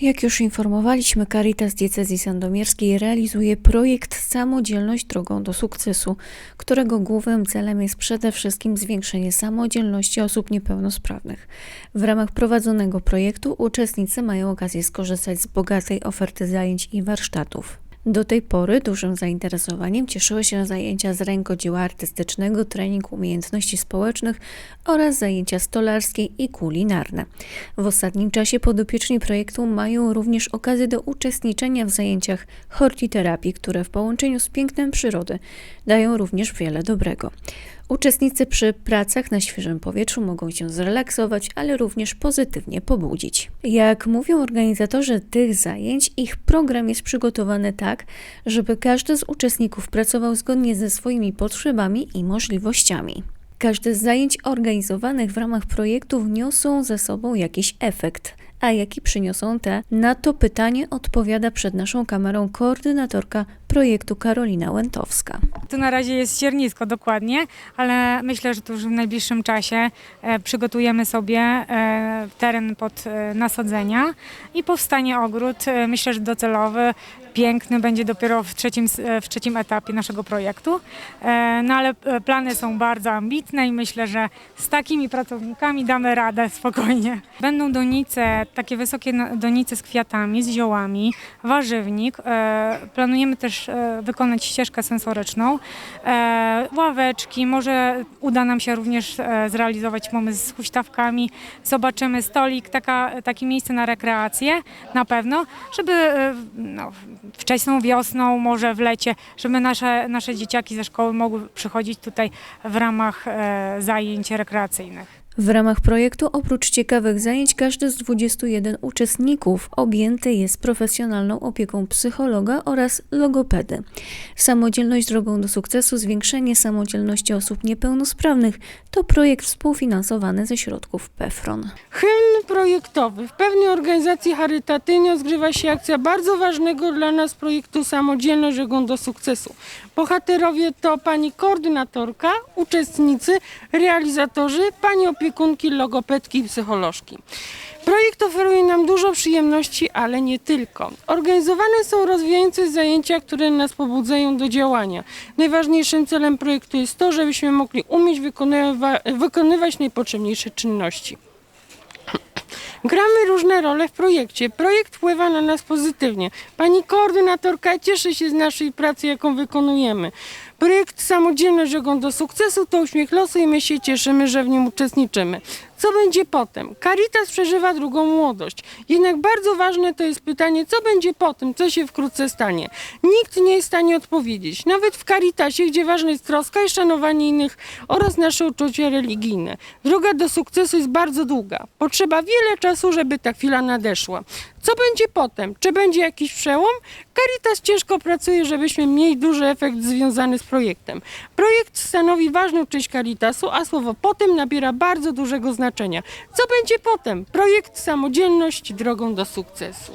Jak już informowaliśmy, Caritas Diecezji Sandomierskiej realizuje projekt Samodzielność drogą do sukcesu, którego głównym celem jest przede wszystkim zwiększenie samodzielności osób niepełnosprawnych. W ramach prowadzonego projektu uczestnicy mają okazję skorzystać z bogatej oferty zajęć i warsztatów. Do tej pory dużym zainteresowaniem cieszyły się zajęcia z rękodzieła artystycznego, trening umiejętności społecznych oraz zajęcia stolarskie i kulinarne. W ostatnim czasie podopieczni projektu mają również okazję do uczestniczenia w zajęciach hortiterapii, które w połączeniu z pięknem przyrody dają również wiele dobrego. Uczestnicy przy pracach na świeżym powietrzu mogą się zrelaksować, ale również pozytywnie pobudzić. Jak mówią organizatorzy tych zajęć, ich program jest przygotowany tak, żeby każdy z uczestników pracował zgodnie ze swoimi potrzebami i możliwościami. Każde z zajęć organizowanych w ramach projektu wniosą ze sobą jakiś efekt. A jaki przyniosą te? Na to pytanie odpowiada przed naszą kamerą koordynatorka projektu Karolina Łętowska. Tu na razie jest siernisko dokładnie, ale myślę, że tu już w najbliższym czasie e, przygotujemy sobie e, teren pod e, nasadzenia i powstanie ogród, myślę, że docelowy, piękny, będzie dopiero w trzecim, w trzecim etapie naszego projektu. No ale plany są bardzo ambitne i myślę, że z takimi pracownikami damy radę spokojnie. Będą donice, takie wysokie na- donice z kwiatami, z ziołami, warzywnik. Planujemy też e, wykonać ścieżkę sensoryczną, e, ławeczki, może uda nam się również e, zrealizować pomysł z huśtawkami. Zobaczymy stolik, taka, takie miejsce na rekreację na pewno, żeby no, wczesną wiosną, może w lecie, żeby nasze, nasze dzieciaki ze szkoły mogły przychodzić tutaj w ramach zajęć rekreacyjnych. W ramach projektu oprócz ciekawych zajęć każdy z 21 uczestników objęty jest profesjonalną opieką psychologa oraz logopedy. Samodzielność drogą do sukcesu, zwiększenie samodzielności osób niepełnosprawnych to projekt współfinansowany ze środków PEFRON. Hymn projektowy. W pewnej organizacji charytatywnej rozgrywa się akcja bardzo ważnego dla nas projektu Samodzielność drogą do sukcesu. Bohaterowie to pani koordynatorka, uczestnicy, realizatorzy, pani opiekunki, logopedki i psycholożki. Projekt oferuje nam dużo przyjemności, ale nie tylko. Organizowane są rozwijające zajęcia, które nas pobudzają do działania. Najważniejszym celem projektu jest to, żebyśmy mogli umieć wykonywa- wykonywać najpotrzebniejsze czynności. Gramy różne role w projekcie. Projekt wpływa na nas pozytywnie. Pani koordynatorka cieszy się z naszej pracy, jaką wykonujemy. Projekt Samodzielność drogą do sukcesu to uśmiech losu i my się cieszymy, że w nim uczestniczymy. Co będzie potem? Caritas przeżywa drugą młodość. Jednak bardzo ważne to jest pytanie, co będzie potem, co się wkrótce stanie. Nikt nie jest w stanie odpowiedzieć. Nawet w Caritasie, gdzie ważna jest troska i szanowanie innych oraz nasze uczucia religijne. Droga do sukcesu jest bardzo długa. Potrzeba wiele czasu, żeby ta chwila nadeszła. Co będzie potem? Czy będzie jakiś przełom? Caritas ciężko pracuje, żebyśmy mieli duży efekt związany z projektem. Projekt stanowi ważną część Caritasu, a słowo potem nabiera bardzo dużego znaczenia. Co będzie potem? Projekt Samodzielność drogą do sukcesu.